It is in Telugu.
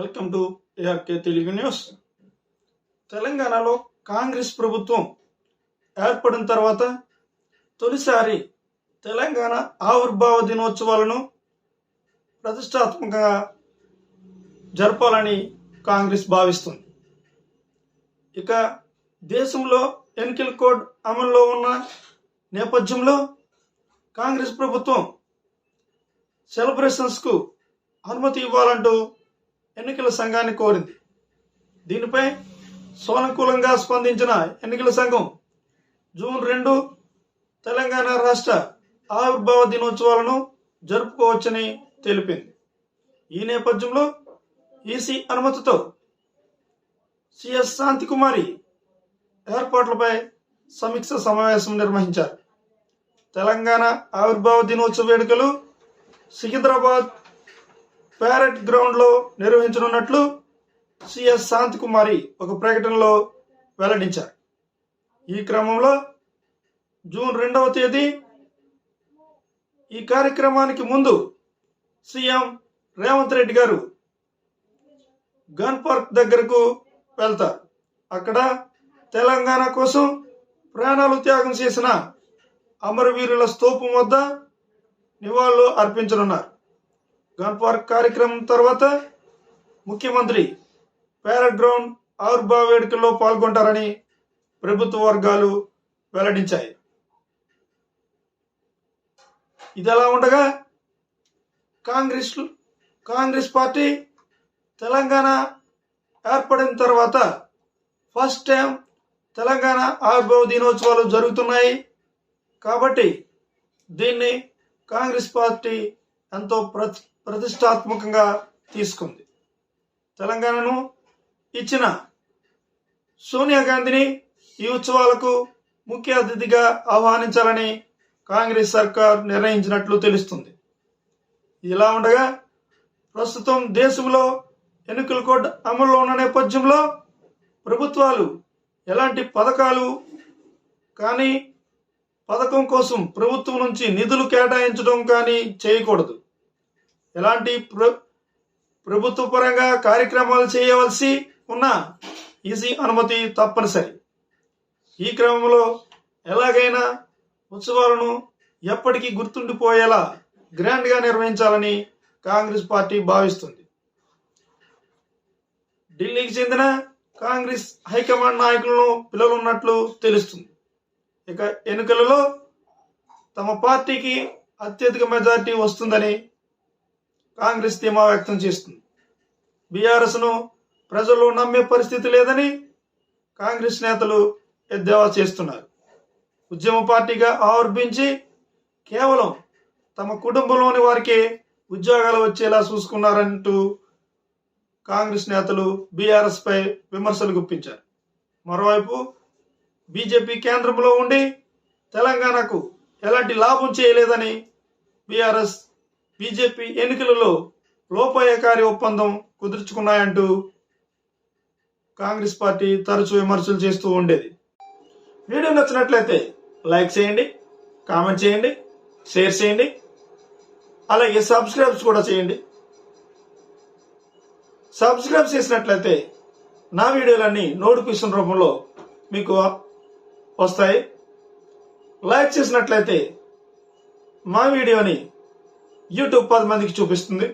Welcome to ARK Telugu news. తెలంగాణలో కాంగ్రెస్ ప్రభుత్వం ఏర్పడిన తర్వాత తొలిసారి తెలంగాణ ఆవిర్భావ దినోత్సవాలను ప్రతిష్టాత్మకంగా జరపాలని కాంగ్రెస్ భావిస్తుంది. ఇక దేశంలో ఎన్నికల కోడ్ అమల్లో ఉన్న నేపథ్యంలో కాంగ్రెస్ ప్రభుత్వం సెలబ్రేషన్స్కు అనుమతి ఇవ్వాలంటూ ఎన్నికల సంఘాన్ని కోరింది. దీనిపై సానుకూలంగా స్పందించిన ఎన్నికల సంఘం జూన్ రెండు తెలంగాణ రాష్ట్ర ఆవిర్భావ దినోత్సవాలను జరుపుకోవచ్చని తెలిపింది. ఈ నేపథ్యంలో ఈసీ అనుమతితో సిఎస్ శాంతికుమారి ఏర్పాట్లపై సమీక్ష సమావేశం నిర్వహించారు. తెలంగాణ ఆవిర్భావ దినోత్సవ వేడుకలు సికింద్రాబాద్ ప్యారెట్ గ్రౌండ్లో నిర్వహించనున్నట్లు సిఎస్ శాంతికుమారి ఒక ప్రకటనలో వెల్లడించారు. ఈ క్రమంలో జూన్ రెండవ తేదీ ఈ కార్యక్రమానికి ముందు సీఎం రేవంత్ రెడ్డి గారు గన్ పార్క్ దగ్గరకు వెళ్తారు. అక్కడ తెలంగాణ కోసం ప్రాణాలు త్యాగం చేసిన అమరవీరుల స్తూపం వద్ద నివాళులు అర్పించనున్నారు. గన్ పార్క్ కార్యక్రమం తర్వాత ముఖ్యమంత్రి ప్యారెడ్ గ్రౌండ్ ఆవిర్భావ వేడుకల్లో పాల్గొంటారని ప్రభుత్వ వర్గాలు వెల్లడించాయి. ఇది ఎలా ఉండగా కాంగ్రెస్ కాంగ్రెస్ పార్టీ తెలంగాణ ఏర్పడిన తర్వాత ఫస్ట్ టైం తెలంగాణ ఆవిర్భావ దినోత్సవాలు జరుగుతున్నాయి. కాబట్టి దీన్ని కాంగ్రెస్ పార్టీ ఎంతో ప్రతి ప్రతిష్టాత్మకంగా తీసుకుంది. తెలంగాణను ఇచ్చిన సోనియా గాంధీని ఈ ఉత్సవాలకు ముఖ్య అతిథిగా ఆహ్వానించాలని కాంగ్రెస్ సర్కార్ నిర్ణయించినట్లు తెలుస్తుంది. ఇలా ఉండగా ప్రస్తుతం దేశంలో ఎన్నికల కోడ్ అమల్లో ఉన్న నేపథ్యంలో ప్రభుత్వాలు ఎలాంటి పథకాలు కానీ పథకం కోసం ప్రభుత్వం నుంచి నిధులు కేటాయించడం కానీ చేయకూడదు. ఎలాంటి ప్ర ప్రభుత్వ పరంగా కార్యక్రమాలు చేయవలసి ఉన్న ఈసీ అనుమతి తప్పనిసరి. ఈ క్రమంలో ఎలాగైనా ఉత్సవాలను ఎప్పటికీ గుర్తుండిపోయేలా గ్రాండ్గా నిర్వహించాలని కాంగ్రెస్ పార్టీ భావిస్తుంది. ఢిల్లీకి చెందిన కాంగ్రెస్ హైకమాండ్ నాయకులను పిల్లలున్నట్లు తెలుస్తుంది. ఇక ఎన్నికలలో తమ పార్టీకి అత్యధిక మెజార్టీ వస్తుందని కాంగ్రెస్ ధీమా వ్యక్తం చేస్తుంది. బీఆర్ఎస్ను ప్రజలు నమ్మే పరిస్థితి లేదని కాంగ్రెస్ నేతలు ఎద్దేవా చేస్తున్నారు. ఉద్యమ పార్టీగా ఆవర్భించి కేవలం తమ కుటుంబంలోని వారికి ఉద్యోగాలు వచ్చేలా చూసుకున్నారంటూ కాంగ్రెస్ నేతలు బీఆర్ఎస్పై విమర్శలు గుప్పించారు. మరోవైపు బీజేపీ కేంద్రంలో ఉండి తెలంగాణకు ఎలాంటి లాభం చేయలేదని బీఆర్ఎస్ బీజేపీ ఎన్నికలలో లోపాయకారి ఒప్పందం కుదుర్చుకున్నాయంటూ కాంగ్రెస్ పార్టీ తరచూ విమర్శలు చేస్తూ ఉండేది. వీడియో నచ్చినట్లయితే లైక్ చేయండి కామెంట్ చేయండి షేర్ చేయండి అలాగే సబ్స్క్రైబ్స్ కూడా చేయండి. సబ్స్క్రైబ్ చేసినట్లయితే నా వీడియోలన్నీ నోటిఫికేషన్ రూపంలో మీకు వస్తాయి. లైక్ చేసినట్లయితే మా వీడియోని యూట్యూబ్ పది మందికి చూపిస్తుంది.